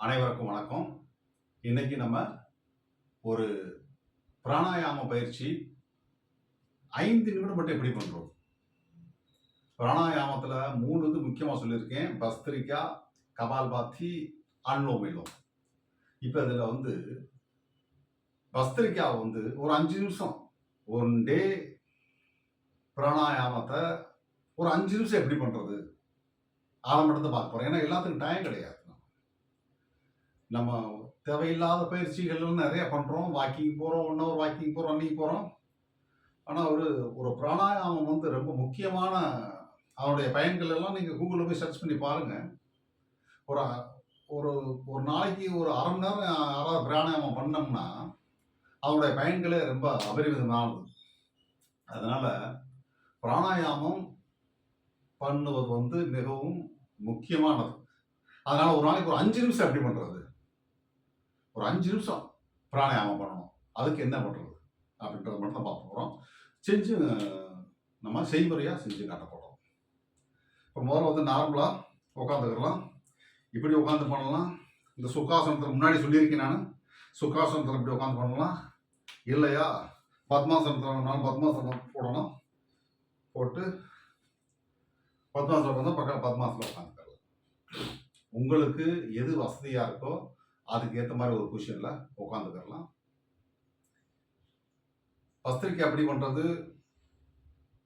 அனைவருக்கும் வணக்கம். இன்னைக்கு நம்ம ஒரு பிராணாயாம பயிற்சி ஐந்து நிமிடம் மட்டும் எப்படி பண்றோம்? பிராணாயாமத்துல மூணு வந்து முக்கியமா சொல்லியிருக்கேன். பஸ்திரிக்கா கபால்பாத்தி அன்லோமிலோம். இப்போ இதுல வந்து பஸ்திரிக்கா வந்து ஒரு அஞ்சு நிமிஷம். ஒன் டே பிராணாயாமத்தை ஒரு அஞ்சு நிமிஷம் எப்படி பண்றது? அதை மட்டும் தான் பார்க்க போறோம். ஏன்னா எல்லாத்துக்கும் டைம் கிடையாது. நம்ம தேவையில்லாத பயிற்சிகள் நிறைய பண்ணுறோம் வாக்கிங் போகிறோம் ஒன் ஹவர் வாக்கிங் போகிறோம் ரன்னிங் போகிறோம் ஆனால் ஒரு ஒரு பிராணாயாமம் வந்து ரொம்ப முக்கியமான அதனுடைய பயன்கள் எல்லாம் நீங்கள் கூகுளில் போய் சர்ச் பண்ணி பாருங்கள் ஒரு ஒரு ஒரு நாளைக்கு ஒரு அரை மணி நேரம் யாராவது பிராணாயாமம் பண்ணோம்னா அதனுடைய பயன்களே ரொம்ப அபரிமிதமானது அதனால் பிராணாயாமம் பண்ணுவது வந்து மிகவும் முக்கியமானது. அதனால் ஒரு நாளைக்கு ஒரு அஞ்சு நிமிஷம் எப்படி பண்ணுறது ஒரு அஞ்சு நிமிஷம் பிராணாயாமம் பண்ணணும். அதுக்கு என்ன பண்ணுறது அப்படின்றத மட்டும் தான் பார்க்க போகிறோம் செஞ்சு நம்ம செய்முறையாக செஞ்சு காட்ட போகிறோம் இப்போ முதல்ல வந்து நார்மலாக உட்காந்துக்கலாம் இப்படி உட்காந்து பண்ணலாம். இந்த சுக்காசனத்தில் முன்னாடி சொல்லியிருக்கேன் நான். சுக்காசனத்தில் இப்படி உட்காந்து பண்ணலாம். இல்லையா? பத்மாசனத்தில் வேணாலும் பத்மாசனம் போடணும். போட்டு பத்மாசனம் வந்து பக்கம் பத்மாசனம் உட்காந்துக்கலாம் உங்களுக்கு எது வசதியாக இருக்கோ அதுக்கு ஏற்ற மாதிரி ஒரு பொசிஷனில் உட்காந்துக்கிறலாம் பஸ்திரிக்கை எப்படி பண்ணுறது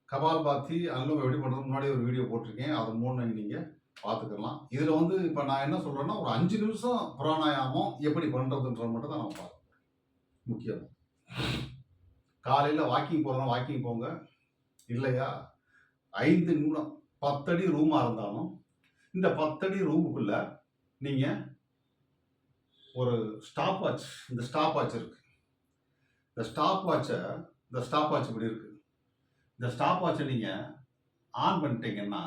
கபால் பாத்தி அல்லும் எப்படி பண்ணுறது முன்னாடி ஒரு வீடியோ போட்டிருக்கேன். அது மூணு நீங்கள் பார்த்துக்கலாம் இதில் வந்து இப்போ நான் என்ன சொல்கிறேன்னா ஒரு அஞ்சு நிமிஷம் பிராணாயாமம் எப்படி பண்ணுறதுன்ற மட்டும் தான் நம்ம பார்க்கணும். முக்கியம். காலையில் வாக்கிங் போகிறோம் வாக்கிங் போங்க. இல்லையா? ஐந்து நிமிடம் பத்தடி ரூமாக இருந்தாலும் இந்த பத்தடி ரூமுக்குள்ளே நீங்கள் ஒரு ஸ்டாப் வாட்ச் இந்த ஸ்டாப் வாட்ச் இருக்கு. இந்த ஸ்டாப் வாட்சை இந்த ஸ்டாப் வாட்ச் இப்படி இருக்கு. இந்த ஸ்டாப் வாட்சை நீங்க ஆன் பண்ணிட்டீங்கன்னா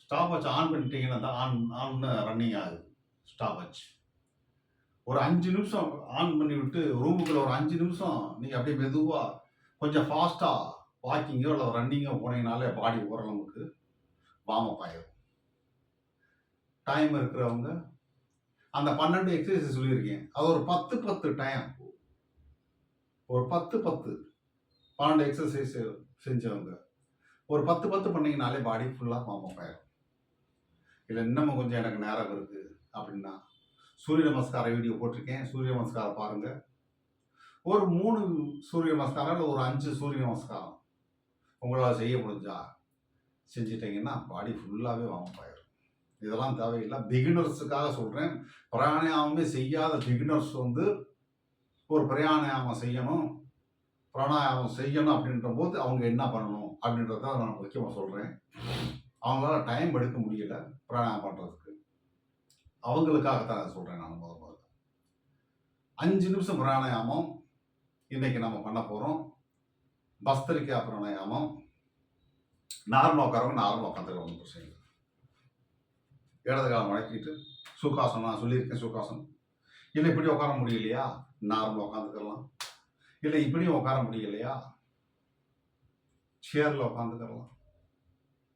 ஸ்டாப் வாட்ச் ஆன் பண்ணிட்டீங்கன்னா ஆன் ஆன் ரன்னிங் ஆகுது. ஸ்டாப் வாட்ச் ஒரு அஞ்சு நிமிஷம் ஆன் பண்ணி விட்டு ரூமுக்குள்ள ஒரு அஞ்சு நிமிஷம் நீங்க அப்படியே மெதுவாக கொஞ்சம் ஃபாஸ்டா வாக்கிங்கோ இல்லை ரன்னிங்கோ போனீங்கனாலே பாடி ஓரளவுக்கு வார்ம் அப் ஆயிடும் டைம் இருக்கிறவங்க அந்த பன்னெண்டு எக்ஸசைஸ் சொல்லியிருக்கேன். அது ஒரு பத்து பத்து டைம் ஒரு பத்து பத்து பன்னெண்டு எக்ஸசைஸ் செஞ்சவங்க. ஒரு பத்து பத்து பண்ணிங்கனாலே பாடி ஃபுல்லாக வார்ம் அப் ஆயிடும் இல்லை இன்னமும் கொஞ்சம் எனக்கு நேரம் இருக்குது அப்படின்னா சூரிய நமஸ்கார வீடியோ போட்டிருக்கேன். சூரிய நமஸ்காரம் பாருங்கள் ஒரு மூணு சூரிய நமஸ்காரம் இல்லை ஒரு அஞ்சு சூரிய நமஸ்காரம் உங்களால் செய்ய முடிஞ்சா செஞ்சிட்டிங்கன்னா பாடி ஃபுல்லாகவே வார்ம் ஆயிடும் இதெல்லாம் தேவையில்லை. பிகினர்ஸுக்காக சொல்கிறேன் பிராணாயாமமே செய்யாத பிகினர்ஸ் வந்து ஒரு பிராணாயாமம் செய்யணும் பிராணாயாமம் செய்யணும் அப்படின்ற போது அவங்க என்ன பண்ணணும் அப்படின்றத நான் முக்கியமாக சொல்கிறேன் அவங்களால டைம் எடுக்க முடியல பிராணாயாமம் பண்ணுறதுக்கு அவங்களுக்காக தான் அதை சொல்கிறேன் நான் முதல் முதல்ல. அஞ்சு நிமிஷம் பிராணாயாமம். இன்றைக்கி நம்ம பண்ண போகிறோம் பஸ்தரிக்கா பிராணாயாமம். நார்மலாக உட்காரவங்க நார்மலாக உட்காந்துருக்க ஒன்றும் பிரச்சனை இல்லை இடது காலம் சுகாசனம் நான் சொல்லியிருக்கேன் சுகாசனம் இல்லை இப்படி உட்கார முடியலையா? நார்மலாக உட்காந்துக்கலாம் இல்லை இப்படியும் உட்கார முடியலையா? சேரில் உட்காந்துக்கலாம்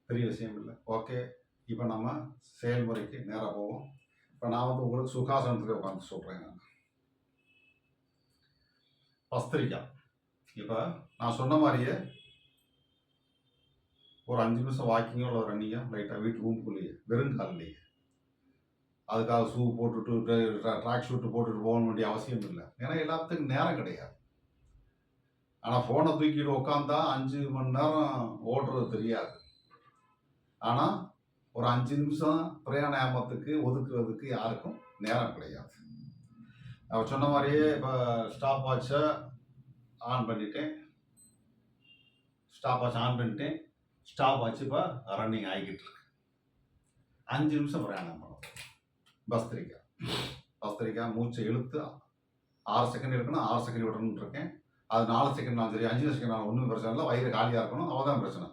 பெரிய விஷயம் இல்லை. ஓகே இப்போ நம்ம செயல்முறைக்கு நேராக போவோம். இப்போ நான் வந்து உங்களுக்கு சுகாசனத்துக்கு உட்காந்து சொல்கிறேன் நான். பஸ்திரிக்கா. இப்போ நான் சொன்ன மாதிரியே ஒரு அஞ்சு நிமிஷம் வாக்கிங்கோ இல்லை ரன்னிங்கோ லைட்டாக வீட்டு ரூமுக்குள்ளேயே வெறும் காலிலேயே. அதுக்காக ஷூ போட்டுட்டு ட்ராக் ஷூட்டு போட்டுட்டு போக வேண்டிய அவசியம் இல்லை. ஏன்னா எல்லாத்துக்கும் நேரம் கிடையாது. ஆனால் ஃபோனை தூக்கிட்டு உட்காந்தா அஞ்சு மணி நேரம் ஓடுறது தெரியாது. ஆனால் ஒரு அஞ்சு நிமிஷம் பிரயாணாமத்துக்கு ஒதுக்குறதுக்கு யாருக்கும் நேரம் கிடையாது. அவர் சொன்ன மாதிரியே இப்போ ஸ்டாப் வாட்சை ஆன் பண்ணிட்டேன். ஸ்டாப் வாட்ச் ஆன் பண்ணிட்டேன். ஸ்டாப் ஆச்சு இப்போ ரன்னிங் ஆகிக்கிட்டு இருக்கு. அஞ்சு நிமிஷம் பிரயாணம் பண்ணணும். பஸ்திரிக்கா பஸ்திரிக்கா மூச்சை இழுத்து ஆறு செகண்ட் இருக்கணும் ஆறு செகண்ட் விடணும்னு இருக்கேன். அது நாலு செகண்ட் சரி அஞ்சு செகண்ட் நாலு ஒன்றும் பிரச்சனை இல்லை. வயிறு காலியாக இருக்கணும் அவதான் பிரச்சனை.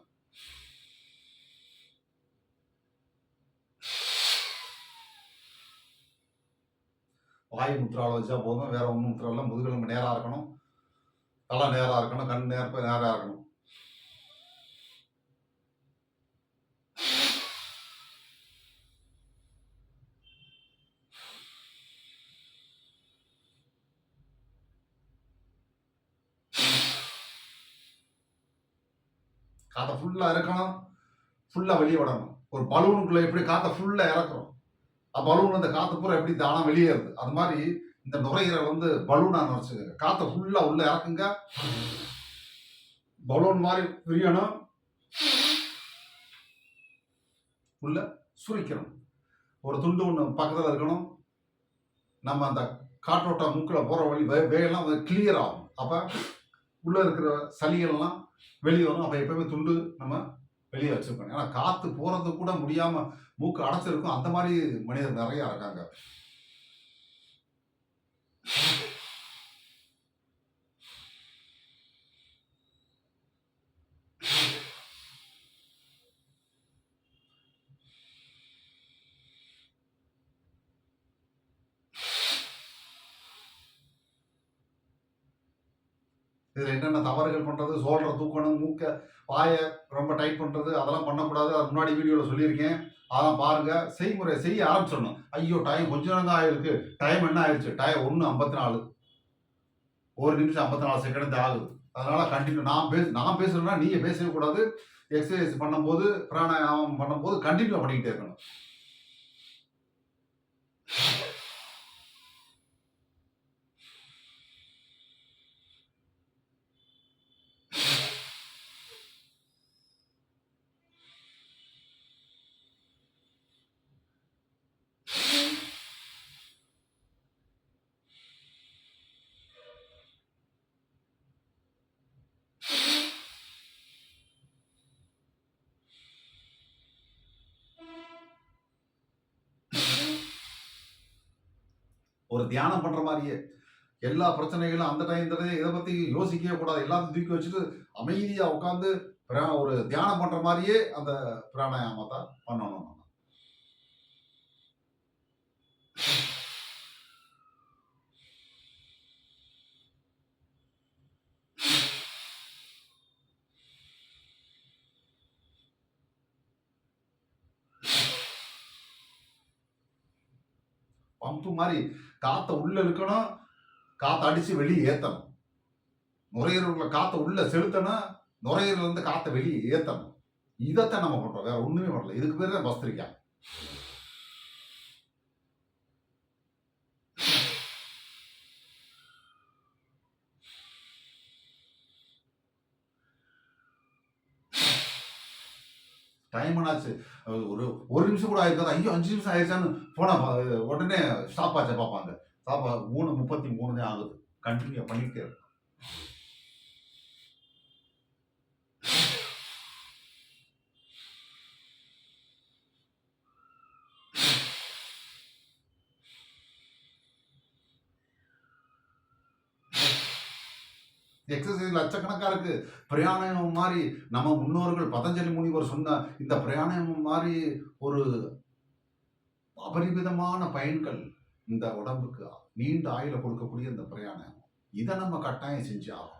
வாய் முத்திராவில் வச்சா போதும். வேற ஒன்றும் முத்திராவில் முதுகெலும்பு நேராக இருக்கணும். தலை நேராக இருக்கணும் கண் நேர நேராக இருக்கணும். காற்றை ஃபுல்லாக இறக்கணும். ஃபுல்லாக வெளியே விடணும். ஒரு பலூனுக்குள்ளே எப்படி காற்றை ஃபுல்லாக இறக்குறோம் பலூன் அந்த காற்று பூரா எப்படி தானா வெளியேறுது? அது மாதிரி இந்த நுரையீரை வந்து பலூனாக நினச்சிக்கோங்க காற்றை ஃபுல்லாக உள்ளே இறக்குங்க. பலூன் மாதிரி விரியணும் உள்ள சுரிக்கணும். ஒரு துண்டு ஒன்று பக்கத்தில் இருக்கணும். நம்ம அந்த காற்றோட்டம் மூக்கில் போகிற வழி வே வேகெல்லாம் கிளியர் ஆகும். அப்போ உள்ளே இருக்கிற சளிகள்லாம் வெளியே வரும். அப்போ எப்பயுமே துண்டு நம்ம வெளியே வச்சுருக்கணும். ஏன்னா காற்று போகிறது கூட முடியாமல் மூக்கு அடைச்சிருக்கும். அந்த மாதிரி மனிதர் நிறையா இருக்காங்க. இதில் என்னென்ன தவறுகள் பண்ணுறது சோல்ற தூக்கணும் மூக்க வாயை ரொம்ப டைட் பண்ணுறது அதெல்லாம் பண்ணக்கூடாது. அது முன்னாடி வீடியோவில் சொல்லியிருக்கேன். அதெல்லாம் பாருங்கள் செய்முறை செய்ய ஆரம்பிச்சிடணும். ஐயோ டைம் கொஞ்ச நேரம் தான் ஆயிருக்கு. டைம் என்ன ஆயிடுச்சு? டைம் ஒன்று ஐம்பத்தி நாலு ஒரு நிமிஷம் ஐம்பத்தி நாலு செகண்ட் ஆகுது. அதனால் கண்டினியூ நான் பேச நான் பேசுகிறேன்னா நீங்கள் பேசவே கூடாது. எக்ஸசைஸ் பண்ணும்போது பிராணாயாமம் பண்ணும்போது கண்டினியூ பண்ணிக்கிட்டே இருக்கணும். ஒரு தியானம் பண்ற மாதிரியே. எல்லா பிரச்சனைகளும் அந்த டைம் இதை பத்தி யோசிக்கவே கூடாது. எல்லாத்தையும் தூக்கி வச்சுட்டு அமைதியா உட்காந்து ஒரு தியானம் பண்ற மாதிரியே அந்த பிராணாயாமத்தை பண்ணணும் நம்ம பம்பு மாதிரி காற்றை உள்ளே இழுக்கணும் காற்றை அடித்து வெளியே ஏற்றணும் நுரையீரலுக்குள்ள காற்றை உள்ளே செலுத்தணும் நுரையீரல் இருந்து வெளியே ஏற்றணும் இதைத்தான் நம்ம பண்ணுறோம் வேறு ஒன்றுமே பண்ணல. இதுக்கு பேர் தான் பஸ்திரிக்கா. டைம் ஆனாச்சு. ஒரு ஒரு நிமிஷம் கூட ஆயிருக்காது. ஐயோ அஞ்சு நிமிஷம் ஆயிடுச்சான்னு போனால் உடனே ஸ்டாப் ஆச்சா பார்ப்பாங்க. ஸ்டாப் மூணு முப்பத்தி மூணு தான் ஆகுது. கண்டினியூ பண்ணிக்கிட்டே இருக்கும் எக்ஸசைஸ் லட்சக்கணக்காக இருக்குது பிரயாணம் மாதிரி நம்ம முன்னோர்கள் பதஞ்சலி முனிவர் சொன்ன இந்த பிரயாணம் மாதிரி ஒரு அபரிமிதமான பயன்கள் இந்த உடம்புக்கு நீண்ட ஆயில கொடுக்கக்கூடிய இந்த பிரயாணம். இதை நம்ம கட்டாயம் செஞ்சு ஆகும்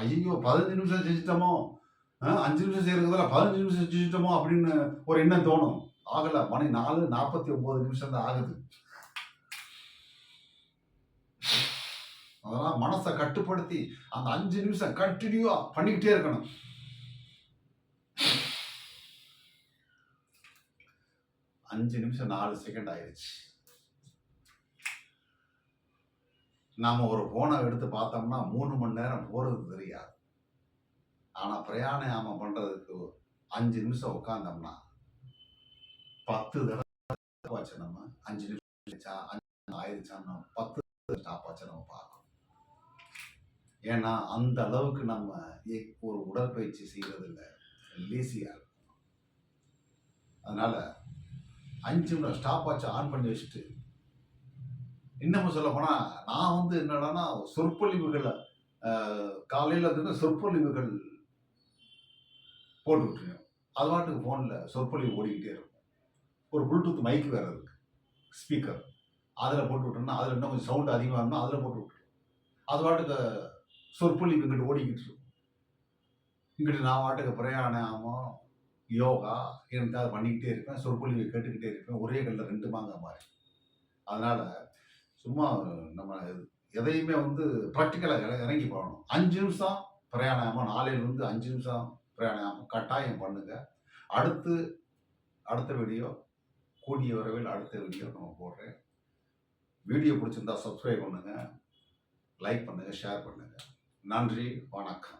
ஐயோ பதினஞ்சு நிமிஷம் செஞ்சிட்டோமோ அஞ்சு நிமிஷம் செய்யறதுல பதினஞ்சு நிமிஷம் செஞ்சுட்டோமோ அப்படின்னு ஒரு எண்ணம் தோணும். ஆகல மணி நாலு நாற்பத்தி ஒன்பது நிமிஷம் தான் ஆகுது. அதெல்லாம் மனசை கட்டுப்படுத்தி அந்த அஞ்சு நிமிஷம் கண்டினியூவா பண்ணிக்கிட்டே இருக்கணும். அஞ்சு நிமிஷம் நாலு செகண்ட் ஆயிடுச்சு. நாம் ஒரு ஃபோனை எடுத்து பார்த்தோம்னா மூணு மணி நேரம் போகிறது தெரியாது. ஆனால் பிரயாணம் பண்ணுறதுக்கு அஞ்சு நிமிஷம் உட்காந்தோம்னா பத்து தடவை ஆச்சு நம்ம. அஞ்சு நிமிஷம் அஞ்சு ஆயிடுச்சான்னு பத்து ஸ்டாப் ஆச்சு நம்ம பார்க்கணும். ஏன்னா அந்த அளவுக்கு நம்ம எ- ஒரு உடற்பயிற்சி செய்கிறதில்ல இல்லை இருக்கும் அதனால் அஞ்சு நிமிஷம் ஸ்டாப் வாட்ச் ஆன் பண்ணி வச்சுட்டு இன்னமும் சொல்ல போனால் நான் வந்து என்னடான்னா சொற்பொழிவுகளை காலையில் வந்து இருந்து சொற்பொழிவுகள் போட்டு விட்டுருவேன். அது பாட்டுக்கு ஃபோனில் சொற்பொழிவு ஓடிக்கிட்டே இருக்கும். ஒரு ப்ளூடூத் மைக் வேறு இருக்கு ஸ்பீக்கர் அதில் போட்டு விட்டோம்னா அதில் இன்னும் கொஞ்சம் சவுண்ட் அதிகமாக இருந்தால் அதில் போட்டு விட்டுருவோம் அது பாட்டுக்கு சொற்பொழிவு இங்கிட்டு ஓடிக்கிட்டு இருக்கும். இங்கிட்டு நான் பாட்டுக்கு பிரயாணமோ யோகா எனக்கு அதை பண்ணிக்கிட்டே இருப்பேன் சொற்பொழிவை கேட்டுக்கிட்டே இருப்பேன். ஒரே கல்லில் ரெண்டு மாங்க மாதிரி அதனால் சும்மா நம்ம எதையுமே வந்து ப்ராக்டிக்கலாக இறங்கி போகணும். அஞ்சு நிமிஷம் பிரயாணம் நாளையிலிருந்து அஞ்சு நிமிஷம் பிரயாணம் கட்டாயம் பண்ணுங்க. அடுத்து அடுத்த வீடியோ கூடிய வரவில் அடுத்த வீடியோ நம்ம போடுறேன். வீடியோ பிடிச்சிருந்தா சப்ஸ்கிரைப் பண்ணுங்கள் லைக் பண்ணுங்கள் ஷேர் பண்ணுங்கள் நன்றி வணக்கம்.